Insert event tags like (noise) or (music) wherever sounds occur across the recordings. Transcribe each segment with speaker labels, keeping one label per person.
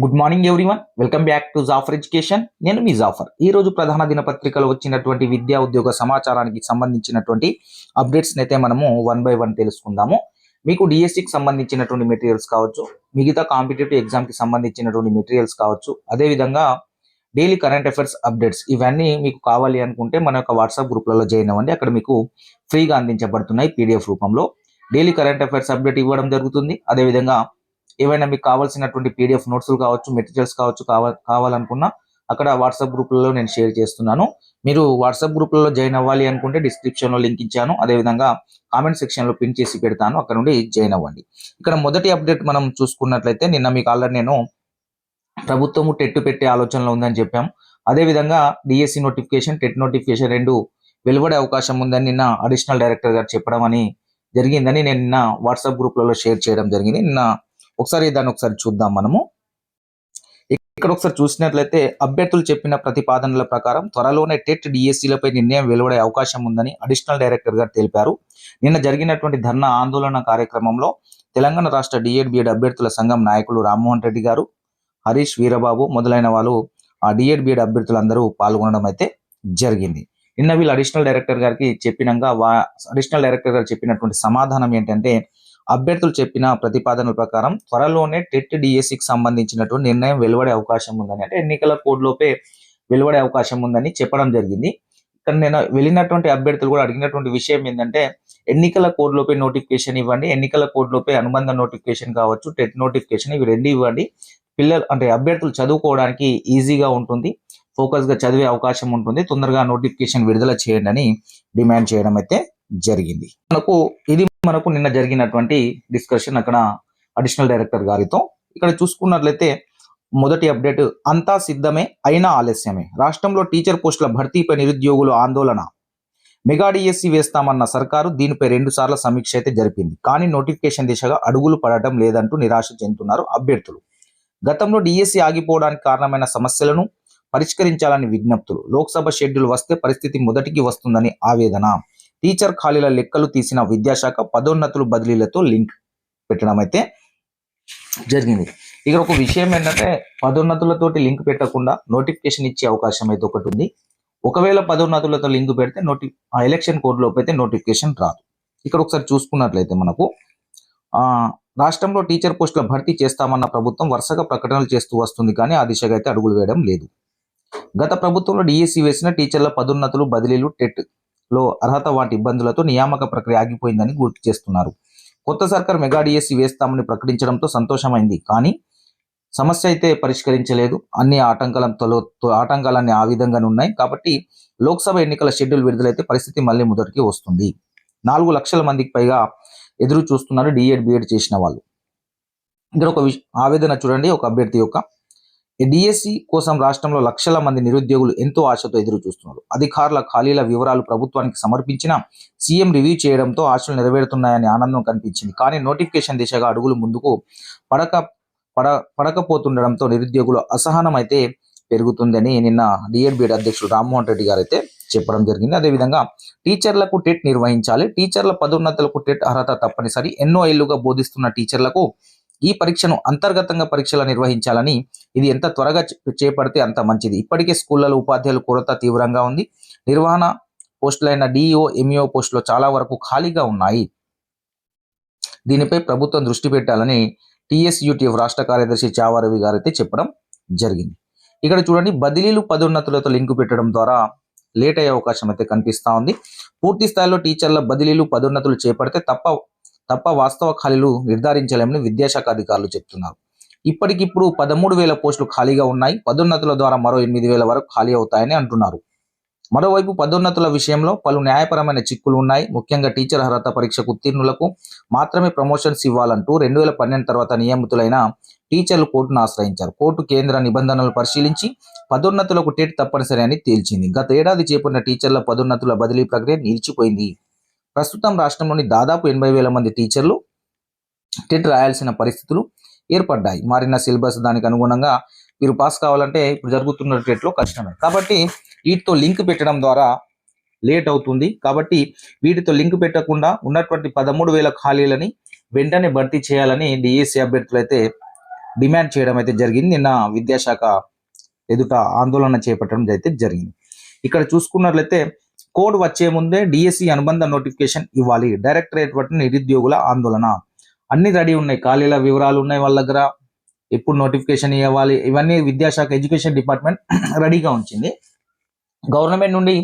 Speaker 1: Good morning everyone welcome back to Jafar education నేను మీ జాఫర్ ఈ రోజు ప్రధాన దినపత్రికలో వచ్చినటువంటి విద్యా ఉద్యోగ సమాచారానికి సంబంధించినటువంటి అప్డేట్స్ని అయితే మనము వన్ బై వన్ తెలుసుకుందాము. మీకు డిఎస్సికి సంబంధించినటువంటి మెటీరియల్స్ కావచ్చు మిగతా కాంపిటేటివ్ ఎగ్జామ్కి సంబంధించినటువంటి మెటీరియల్స్ కావచ్చు అదేవిధంగా డైలీ కరెంట్ అఫైర్స్ అప్డేట్స్ ఇవన్నీ మీకు కావాలి అనుకుంటే మన యొక్క వాట్సాప్ గ్రూప్లలో జాయిన్ అవ్వండి. అక్కడ మీకు ఫ్రీగా అందించబడుతున్నాయి పీడిఎఫ్ రూపంలో. డైలీ కరెంట్ అఫైర్స్ అప్డేట్ ఇవ్వడం జరుగుతుంది. అదేవిధంగా ఏవైనా మీకు కావాల్సినటువంటి పీడిఎఫ్ నోట్స్లు కావచ్చు మెటీరియల్స్ కావచ్చు కావాలనుకున్నా అక్కడ వాట్సాప్ గ్రూప్లలో నేను షేర్ చేస్తున్నాను. మీరు వాట్సాప్ గ్రూప్లలో జాయిన్ అవ్వాలి అనుకుంటే డిస్క్రిప్షన్లో లింక్ ఇచ్చాను. అదేవిధంగా కామెంట్ సెక్షన్లో పిన్ చేసి పెడతాను. అక్కడ నుండి జాయిన్ అవ్వండి. ఇక్కడ మొదటి అప్డేట్ మనం చూసుకున్నట్లయితే నిన్న మీకు ఆల్రెడీ నేను ప్రభుత్వము టెట్టు పెట్టే ఆలోచనలో ఉందని చెప్పాం. అదేవిధంగా డిఎస్సి నోటిఫికేషన్ టెట్ నోటిఫికేషన్ రెండు వెలువడే అవకాశం ఉందని నిన్న అడిషనల్ డైరెక్టర్ గారు చెప్పడం అని జరిగిందని నేను నిన్న వాట్సాప్ గ్రూప్లలో షేర్ చేయడం జరిగింది. నిన్న ఒకసారి దాన్ని ఒకసారి చూద్దాం మనము. ఇక్కడ ఒకసారి చూసినట్లయితే అభ్యర్థులు చెప్పిన ప్రతిపాదనల ప్రకారం త్వరలోనే టెట్ డిఎస్సీలపై నిర్ణయం వెలువడే అవకాశం ఉందని అడిషనల్ డైరెక్టర్ గారు తెలిపారు. నిన్న జరిగినటువంటి ధర్నా ఆందోళన కార్యక్రమంలో తెలంగాణ రాష్ట్ర డిఎడ్ బిఎడ్ అభ్యర్థుల సంఘం నాయకులు రామ్మోహన్ రెడ్డి గారు హరీష్ వీరబాబు మొదలైన వాళ్ళు ఆ డిఎడ్ బిఎడ్ అభ్యర్థులందరూ పాల్గొనడం అయితే జరిగింది. నిన్న వీళ్ళు అడిషనల్ డైరెక్టర్ గారికి చెప్పినాక వా అడిషనల్ డైరెక్టర్ గారు చెప్పినటువంటి సమాధానం ఏంటంటే అభ్యర్థులు చెప్పిన ప్రతిపాదనల ప్రకారం త్వరలోనే టెట్ డిఎస్సికి సంబంధించినటువంటి నిర్ణయం వెలువడే అవకాశం ఉందని అంటే ఎన్నికల కోడ్ లోపే వెలువడే అవకాశం ఉందని చెప్పడం జరిగింది. ఇక్కడ నేను వెళ్ళినటువంటి అభ్యర్థులు కూడా అడిగినటువంటి విషయం ఏంటంటే ఎన్నికల కోడ్లోపే నోటిఫికేషన్ ఇవ్వండి ఎన్నికల కోడ్లోపే అనుబంధ నోటిఫికేషన్ కావచ్చు టెట్ నోటిఫికేషన్ ఇవి రెండు ఇవ్వండి. పిల్లలు అంటే అభ్యర్థులు చదువుకోవడానికి ఈజీగా ఉంటుంది ఫోకస్గా చదివే అవకాశం ఉంటుంది తొందరగా నోటిఫికేషన్ విడుదల చేయండి అని డిమాండ్ చేయడం అయితే జరిగింది. మనకు ఇది మనకు నిన్న జరిగినటువంటి డిస్కషన్ అక్కడ అడిషనల్ డైరెక్టర్ గారితో. ఇక్కడ చూసుకున్నట్లయితే మొదటి అప్డేట్ అంతా సిద్ధమే అయినా ఆలస్యమే. రాష్ట్రంలో టీచర్ పోస్టుల భర్తీపై నిరుద్యోగులు ఆందోళన. మెగా డిఎస్సి వేస్తామన్న సర్కారు దీనిపై రెండు సార్ల సమీక్ష అయితే జరిపింది. కానీ నోటిఫికేషన్ దిశగా అడుగులు పడటం లేదంటూ నిరాశ చెందుతున్నారు అభ్యర్థులు. గతంలో డిఎస్సి ఆగిపోవడానికి కారణమైన సమస్యలను పరిష్కరించాలని విజ్ఞప్తులు. లోక్సభ షెడ్యూల్ వస్తే పరిస్థితి మొదటికి వస్తుందని ఆవేదన. టీచర్ ఖాళీల లెక్కలు తీసిన విద్యాశాఖ పదోన్నతులు బదిలీలతో లింక్ పెట్టడం అయితే జరిగింది. ఇక్కడ ఒక విషయం ఏంటంటే పదోన్నతులతోటి లింక్ పెట్టకుండా నోటిఫికేషన్ ఇచ్చే అవకాశం అయితే ఒకటి ఉంది. ఒకవేళ పదోన్నతులతో లింక్ పెడితే నోటి ఆ ఎలక్షన్ కోడ్ అయితే నోటిఫికేషన్ రాదు. ఇక్కడ ఒకసారి చూసుకున్నట్లయితే మనకు రాష్ట్రంలో టీచర్ పోస్టుల భర్తీ చేస్తామన్న ప్రభుత్వం వరుసగా ప్రకటనలు చేస్తూ వస్తుంది కానీ ఆ దిశగా అయితే అడుగులు వేయడం లేదు. గత ప్రభుత్వంలో డిఎస్సి వేసిన టీచర్ల పదోన్నతులు బదిలీలు టెట్ లో అర్హత వాటి ఇబ్బందులతో నియామక ప్రక్రియ ఆగిపోయిందని గుర్తు చేస్తున్నారు. కొత్త సర్కార్ మెగా డిఎస్సి వేస్తామని ప్రకటించడంతో సంతోషమైంది. కానీ సమస్య అయితే పరిష్కరించలేదు. అన్ని ఆటంకాలతో ఆటంకాలన్నీ ఆ విధంగానే ఉన్నాయి. కాబట్టి లోక్సభ ఎన్నికల షెడ్యూల్ విడుదలైతే పరిస్థితి మళ్ళీ మొదటికి వస్తుంది. నాలుగు లక్షల మందికి పైగా ఎదురు చూస్తున్నారు డిఎడ్ బిఎడ్ చేసిన వాళ్ళు. ఇక్కడ ఒక ఆవేదన చూడండి. ఒక అభ్యర్థి యొక్క డిఎస్సి కోసం రాష్ట్రంలో లక్షల మంది నిరుద్యోగులు ఎంతో ఆశతో ఎదురు చూస్తున్నారు అధికారుల ఖాళీల వివరాలు ప్రభుత్వానికి సమర్పించిన సీఎం రివ్యూ చేయడంతో ఆశలు నెరవేరుతున్నాయని ఆనందం కనిపించింది. కానీ నోటిఫికేషన్ దిశగా అడుగులు ముందుకు పడక పడ పడకపోతుండడంతో నిరుద్యోగులు అసహనం అయితే పెరుగుతుందని నిన్న డిఎడ్బిఎడ్ అధ్యక్షుడు రామ్మోహన్ రెడ్డి గారు అయితే చెప్పడం జరిగింది. అదేవిధంగా టీచర్లకు టెట్ నిర్వహించాలి టీచర్ల పదోన్నతులకు టెట్ అర్హత తప్పనిసరి ఎన్నో ఏళ్ళుగా బోధిస్తున్న టీచర్లకు ఈ పరీక్షను అంతర్గతంగా పరీక్షలు నిర్వహించాలని ఇది ఎంత త్వరగా చేపడితే అంత మంచిది. ఇప్పటికే స్కూళ్ళలో ఉపాధ్యాయుల కొరత తీవ్రంగా ఉంది. నిర్వహణ పోస్టులైన డిఓ ఎంఈఓ పోస్టులు చాలా వరకు ఖాళీగా ఉన్నాయి. దీనిపై ప్రభుత్వం దృష్టి పెట్టాలని టిఎస్యుటిఎఫ్ రాష్ట్ర కార్యదర్శి చావారవి గారైతే చెప్పడం జరిగింది. ఇక్కడ చూడండి బదిలీలు పదోన్నతులతో లింకు పెట్టడం ద్వారా లేట్ అయ్యే అవకాశం అయితే కనిపిస్తూ ఉంది. పూర్తి స్థాయిలో టీచర్ల బదిలీలు పదోన్నతులు చేపడితే తప్ప తప్ప వాస్తవ ఖాళీలు నిర్ధారించలేమని విద్యాశాఖ అధికారులు చెప్తున్నారు. ఇప్పటికిప్పుడు పదమూడు వేల పోస్టులు ఖాళీగా ఉన్నాయి. పదోన్నతుల ద్వారా మరో ఎనిమిది వేల వరకు ఖాళీ అవుతాయని అంటున్నారు. మరోవైపు పదోన్నతుల విషయంలో పలు న్యాయపరమైన చిక్కులు ఉన్నాయి. ముఖ్యంగా టీచర్ అర్హత పరీక్షకు ఉత్తీర్ణులకు మాత్రమే ప్రమోషన్స్ ఇవ్వాలంటూ రెండు వేల పన్నెండు తర్వాత నియమితులైన టీచర్లు కోర్టును ఆశ్రయించారు. కోర్టు కేంద్ర నిబంధనలు పరిశీలించి పదోన్నతులకు టేట్ తప్పనిసరి అని తేల్చింది. గత ఏడాది చేపట్టిన టీచర్ల పదోన్నతుల బదిలీ ప్రక్రియ నిలిచిపోయింది. ప్రస్తుతం రాష్ట్రంలోని దాదాపు ఎనభై వేల మంది టీచర్లు టెట్ రాయాల్సిన పరిస్థితులు ఏర్పడ్డాయి. మారిన సిలబస్ దానికి అనుగుణంగా మీరు పాస్ కావాలంటే ఇప్పుడు జరుగుతున్న టెట్లో కష్టమే. కాబట్టి వీటితో లింక్ పెట్టడం ద్వారా లేట్ అవుతుంది. కాబట్టి వీటితో లింక్ పెట్టకుండా ఉన్నటువంటి పదమూడు వేల ఖాళీలని వెంటనే భర్తీ చేయాలని డిఎస్సి అభ్యర్థులు అయితే డిమాండ్ చేయడం అయితే జరిగింది. నిన్న విద్యాశాఖ ఎదుట ఆందోళన చేపట్టడం అయితే జరిగింది. ఇక్కడ చూసుకున్నట్లయితే కోడ్ వచ్చే ముందే డిఎస్సి అనుబంధ నోటిఫికేషన్ ఇవ్వాలి. డైరెక్టరేట్ వంటి నిరుద్యోగుల ఆందోళన. అన్ని రెడీ ఉన్నాయి. ఖాళీల వివరాలు ఉన్నాయి వాళ్ళ దగ్గర. ఎప్పుడు నోటిఫికేషన్ ఇవ్వాలి? ఇవన్నీ విద్యాశాఖ ఎడ్యుకేషన్ డిపార్ట్మెంట్ (clears throat) రెడీగా ఉంచింది. గవర్నమెంట్ నుండి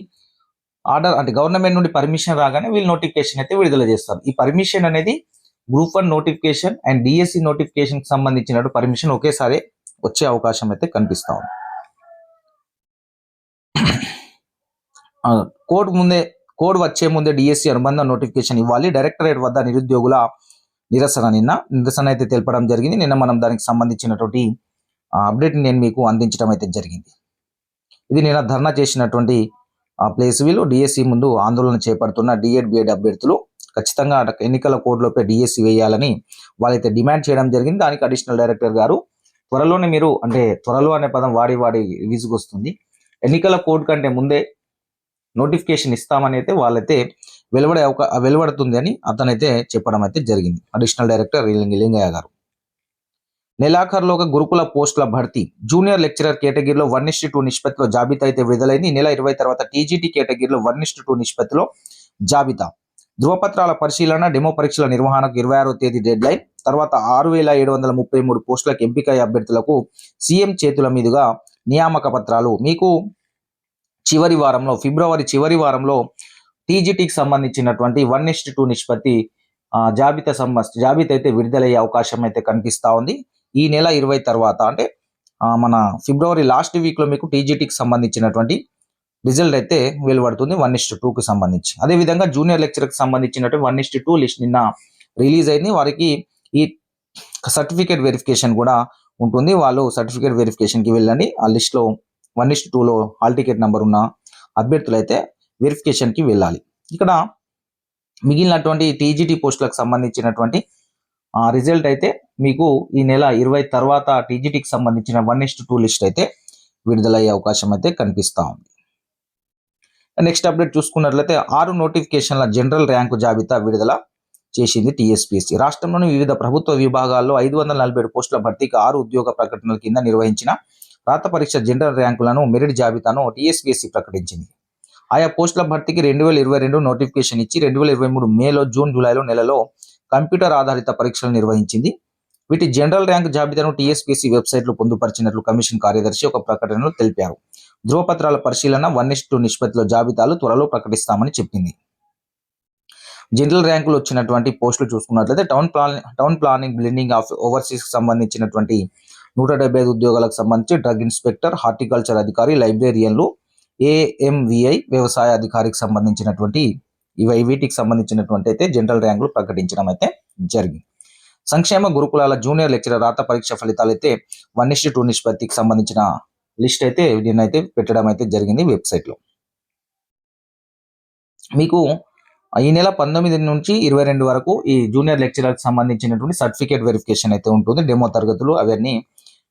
Speaker 1: ఆర్డర్ అంటే గవర్నమెంట్ నుండి పర్మిషన్ రాగానే వీళ్ళు నోటిఫికేషన్ అయితే విడుదల చేస్తారు. ఈ పర్మిషన్ అనేది group one notification and DSC నోటిఫికేషన్కి పర్మిషన్ ఒకేసారి వచ్చే అవకాశం అయితే కనిపిస్తా ఉంది ఆ, కోడ్ ముందే కోడ్ వచ్చే ముందే డిఎస్సి అనుబంధ నోటిఫికేషన్ ఇవ్వాలి. డైరెక్టరేట్ వద్ద నిరుద్యోగుల నిరసన నిన్న. నిరసన అయితే తెలపడం జరిగింది. నిన్న మనం దానికి సంబంధించినటువంటి అప్డేట్ నేను మీకు అందించడం అయితే జరిగింది. ఇది నిన్న ధర్నా చేసినటువంటి ఆ ప్లేస్ వీళ్ళు. డిఎస్సి ముందు ఆందోళన చేపడుతున్న డిఎడ్ బిఎడ్ అభ్యర్థులు. ఖచ్చితంగా ఎన్నికల కోడ్లోపే డిఎస్సి వేయాలని వాళ్ళైతే డిమాండ్ చేయడం జరిగింది. దానికి అడిషనల్ డైరెక్టర్ గారు త్వరలోనే మీరు అంటే త్వరలో అనే పదం వాడి వాడి విసుగొస్తుంది. ఎన్నికల కోడ్ కంటే ముందే నోటిఫికేషన్ ఇస్తామని అయితే వాళ్ళైతే వెలువడే అవకా వెలువడుతుంది అని అతనైతే చెప్పడం అయితే జరిగింది. అడిషనల్ డైరెక్టర్ లింగయ్య గారు. నెలాఖరులోగా గురుకుల పోస్టుల భర్తీ. జూనియర్ లెక్చరర్ కేటగిరీలో వన్ ఇస్టు టూ నిష్పత్తిలో జాబితా అయితే విడుదలైంది. నెల ఇరవై తర్వాత టీజీటీ కేటగిరీలో వన్ ఇస్టు టూ నిష్పత్తిలో జాబితా. ధృవపత్రాల పరిశీలన డెమో పరీక్షల నిర్వహణకు ఇరవై ఆరో తేదీ డెడ్ లైన్. తర్వాత ఆరు వేల ఏడు వందల ముప్పై మూడు పోస్టులకు ఎంపిక అభ్యర్థులకు సీఎం చేతుల మీదుగా నియామక పత్రాలు. మీకు చివరి వారంలో ఫిబ్రవరి చివరి వారంలో టీజీటీకి సంబంధించినటువంటి వన్ ఇస్ట్ టూ నిష్పత్తి జాబితా సంబంధ జాబితా అయితే విడుదలయ్యే అవకాశం అయితే కనిపిస్తూ ఉంది. ఈ నెల ఇరవై తర్వాత అంటే మన ఫిబ్రవరి లాస్ట్ వీక్లో మీకు టీజీటీకి సంబంధించినటువంటి రిజల్ట్ అయితే వెలువడుతుంది వన్ ఇస్ట్ టూకి సంబంధించి. అదేవిధంగా జూనియర్ లెక్చర్కి సంబంధించినటువంటి వన్ ఇస్ట్ టూ లిస్ట్ నిన్న రిలీజ్ అయింది. వారికి ఈ సర్టిఫికేట్ వెరిఫికేషన్ కూడా ఉంటుంది. వాళ్ళు సర్టిఫికేట్ వెరిఫికేషన్కి వెళ్ళండి. ఆ లిస్ట్లో వన్ ఇస్ట్ టూలో హాల్ టికెట్ నెంబర్ ఉన్న అభ్యర్థులు అయితే వెరిఫికేషన్కి వెళ్ళాలి. ఇక్కడ మిగిలినటువంటి టీజీటీ పోస్టులకు సంబంధించినటువంటి రిజల్ట్ అయితే మీకు ఈ నెల ఇరవై తర్వాత టీజీటీకి సంబంధించిన వన్ ఇస్ట్ టూ లిస్ట్ అయితే విడుదలయ్యే అవకాశం అయితే కనిపిస్తూ ఉంది. నెక్స్ట్ అప్డేట్ చూసుకున్నట్లయితే ఆరు నోటిఫికేషన్ల జనరల్ ర్యాంకు జాబితా విడుదల చేసింది టీఎస్పీఎస్సీ. రాష్ట్రంలోని వివిధ ప్రభుత్వ విభాగాల్లో ఐదు వందల నలభై ఏడు పోస్టుల భర్తీకి ఆరు ఉద్యోగ ప్రకటనల కింద నిర్వహించిన రాత పరీక్ష జనరల్ ర్యాంకులను మెరిట్ జాబితాను టీఎస్పీఎస్సీ ప్రకటించింది. ఆయా పోస్టుల భర్తీకి రెండు వేల ఇరవై రెండు నోటిఫికేషన్ ఇచ్చి రెండు వేల ఇరవై మూడు మేలో జూన్ జూలైలో నెలలో కంప్యూటర్ ఆధారిత పరీక్షలు నిర్వహించింది. వీటి జనరల్ ర్యాంక్ జాబితాను టీఎస్పీఎస్సీ వెబ్సైట్లో పొందుపరిచినట్లు కమిషన్ కార్యదర్శి ఒక ప్రకటనలో తెలిపారు. ధృవపత్రాల పరిశీలన వన్ టూ నిష్పత్తిలో జాబితాలు త్వరలో ప్రకటిస్తామని చెప్పింది. జనరల్ ర్యాంకులు వచ్చినటువంటి పోస్టులు చూసుకున్నట్లయితే town plan town planning building of ఓవర్సీస్కి సంబంధించినటువంటి నూట డెబ్బై ఐదు ఉద్యోగాలకు సంబంధించి డ్రగ్ ఇన్స్పెక్టర్ హార్టికల్చర్ అధికారి లైబ్రేరియన్లు ఏఎంవిఐ వ్యవసాయ అధికారికి సంబంధించినటువంటి ఇవి వీటికి సంబంధించినటువంటి అయితే జనరల్ ర్యాంకులు ప్రకటించడం అయితే జరిగింది. సంక్షేమ గురుకులాల జూనియర్ లెక్చరర్ రాత పరీక్ష ఫలితాలు అయితే వన్ ఇస్టు టూ నిష్పత్తికి సంబంధించిన లిస్ట్ అయితే నేనైతే పెట్టడం అయితే జరిగింది వెబ్సైట్లో. మీకు ఈ నెల పంతొమ్మిది నుంచి ఇరవై రెండు వరకు ఈ జూనియర్ లెక్చరర్కి సంబంధించినటువంటి సర్టిఫికేట్ వెరిఫికేషన్ అయితే ఉంటుంది. డెమో తరగతులు అవన్నీ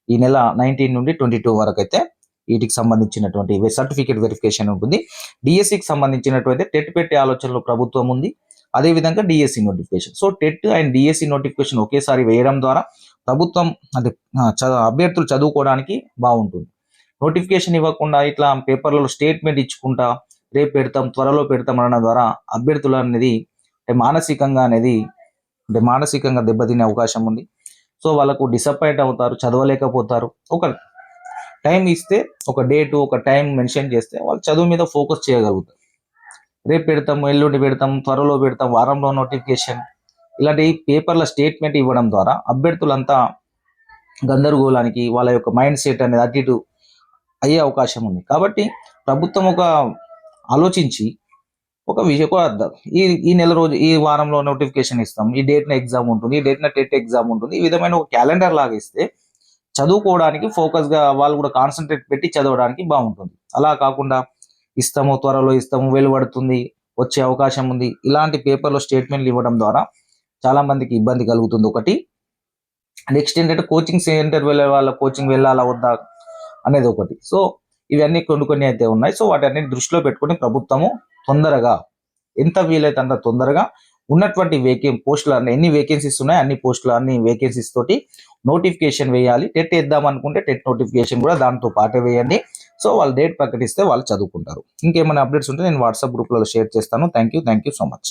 Speaker 1: ఈ నెల నైన్టీన్ నుండి ట్వంటీ టూ వరకు అయితే వీటికి సంబంధించినటువంటి సర్టిఫికేట్ వెరిఫికేషన్ ఉంటుంది. డిఎస్సికి సంబంధించినటువంటి టెట్ పెట్టే ఆలోచనలో ప్రభుత్వం ఉంది. అదేవిధంగా DSC notification so TET and DSC notification ఒకేసారి వేయడం ద్వారా ప్రభుత్వం అంటే అభ్యర్థులు చదువుకోవడానికి బాగుంటుంది. నోటిఫికేషన్ ఇవ్వకుండా ఇట్లా పేపర్లలో స్టేట్మెంట్ ఇచ్చుకుంటా రేపు పెడతాం త్వరలో పెడతాం అనడం ద్వారా అభ్యర్థులు అనేది అంటే మానసికంగా అనేది అంటే మానసికంగా దెబ్బతినే అవకాశం ఉంది. సో వాళ్ళకు డిసప్పాయింట్ అవుతారు చదవలేకపోతారు. ఒక టైం ఇస్తే ఒక డేటు ఒక టైం మెన్షన్ చేస్తే వాళ్ళు చదువు మీద ఫోకస్ చేయగలుగుతారు. రేపు పెడతాం ఎల్లుండి పెడతాం త్వరలో పెడతాం వారంలో నోటిఫికేషన్ ఇలాంటి పేపర్ల స్టేట్మెంట్ ఇవ్వడం ద్వారా అభ్యర్థులంతా గందరగోళానికి వాళ్ళ యొక్క మైండ్ సెట్ అనేది అటు ఇటు అయ్యే అవకాశం ఉంది. కాబట్టి ప్రభుత్వం ఒక ఆలోచించి ఒక విషయం అర్థం. ఈ ఈ నెల రోజు ఈ వారంలో నోటిఫికేషన్ ఇస్తాం. ఈ డేట్న ఎగ్జామ్ ఉంటుంది ఈ డేట్న టెట్ ఎగ్జామ్ ఉంటుంది. ఈ విధమైన ఒక క్యాలెండర్ లాగా ఇస్తే చదువుకోవడానికి ఫోకస్గా వాళ్ళు కూడా కాన్సన్ట్రేట్ పెట్టి చదవడానికి బాగుంటుంది. అలా కాకుండా ఇస్తాము త్వరలో ఇస్తాము వెలువడుతుంది వచ్చే అవకాశం ఉంది. ఇలాంటి పేపర్లో స్టేట్మెంట్లు ఇవ్వడం ద్వారా చాలా మందికి ఇబ్బంది కలుగుతుంది. ఒకటి నెక్స్ట్ ఏంటంటే కోచింగ్ సెంటర్ వెళ్ళే వాళ్ళ కోచింగ్ వెళ్ళాలా వద్దా అనేది ఒకటి. సో ఇవన్నీ కొన్ని కొన్ని అయితే ఉన్నాయి. సో వాటన్నిటి దృష్టిలో పెట్టుకుని ప్రభుత్వము తొందరగా ఎంత వీలైతే అంత తొందరగా ఉన్నటువంటి వేకే పోస్టులు ఎన్ని వేకెన్సీస్ ఉన్నాయి అన్ని పోస్టులు అన్ని వేకెన్సీస్ తోటి నోటిఫికేషన్ వేయాలి. టెట్ వేద్దాం అనుకుంటే టెట్ నోటిఫికేషన్ కూడా దాంతో పాటే వేయండి. సో వాళ్ళు డేట్ ప్రకటిస్తే వాళ్ళు చదువుకుంటారు. ఇంకేమైనా అప్డేట్స్ ఉంటే నేను వాట్సాప్ గ్రూప్లలో షేర్ చేస్తాను. Thank you thank you so much